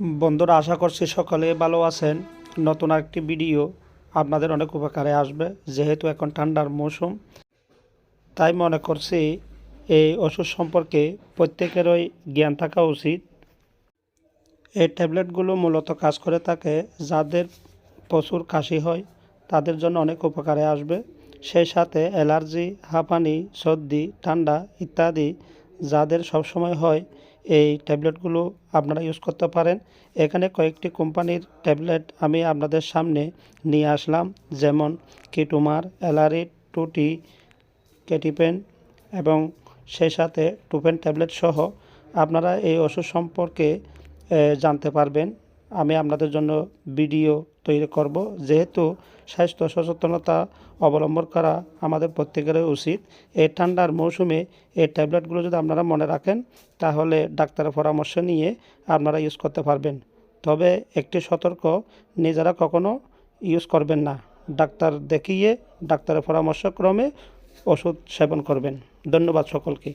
বন্ধুরা, আশা করছি সকলে ভালো আছেন। নতুন একটি ভিডিও আপনাদের অনেক উপকারে আসবে, যেহেতু এখন ঠান্ডার মৌসুম। তাই মনে করছি এই ওষুধ সম্পর্কে প্রত্যেকেরই জ্ঞান থাকা উচিত। এই ট্যাবলেটগুলো মূলত কাজ করে থাকে যাদের প্রচুর কাশি হয়, তাদের জন্য অনেক উপকারে আসবে। সেই সাথে অ্যালার্জি, হাঁপানি, সর্দি, ঠান্ডা ইত্যাদি যাদের সবসময় হয় এই ট্যাবলেটগুলো আপনারা ইউজ করতে পারেন। এখানে কয়েকটি কোম্পানির ট্যাবলেট আমি আপনাদের সামনে নিয়ে আসলাম, যেমন কিটুমার অ্যালারিট টুটি কেটিপেন এবং সেই সাথে টুপেন ট্যাবলেট সহ। আপনারা এই ওষুধ সম্পর্কে জানতে পারবেন। আমি আপনাদের জন্য ভিডিও তৈরি করব। যেহেতু স্বাস্থ্য সচেতনতা অবলম্বন করা আমাদের প্রত্যেকেরই উচিত, এই ঠান্ডার মৌসুমে এই ট্যাবলেটগুলো যদি আপনারা মনে রাখেন, তাহলে ডাক্তারের পরামর্শ নিয়ে আপনারা ইউজ করতে পারবেন। তবে একটি সতর্ক, নিজেরা কখনো ইউজ করবেন না। ডাক্তার দেখিয়ে, ডাক্তারের পরামর্শক্রমে ওষুধ সেবন করবেন। ধন্যবাদ সকলকে।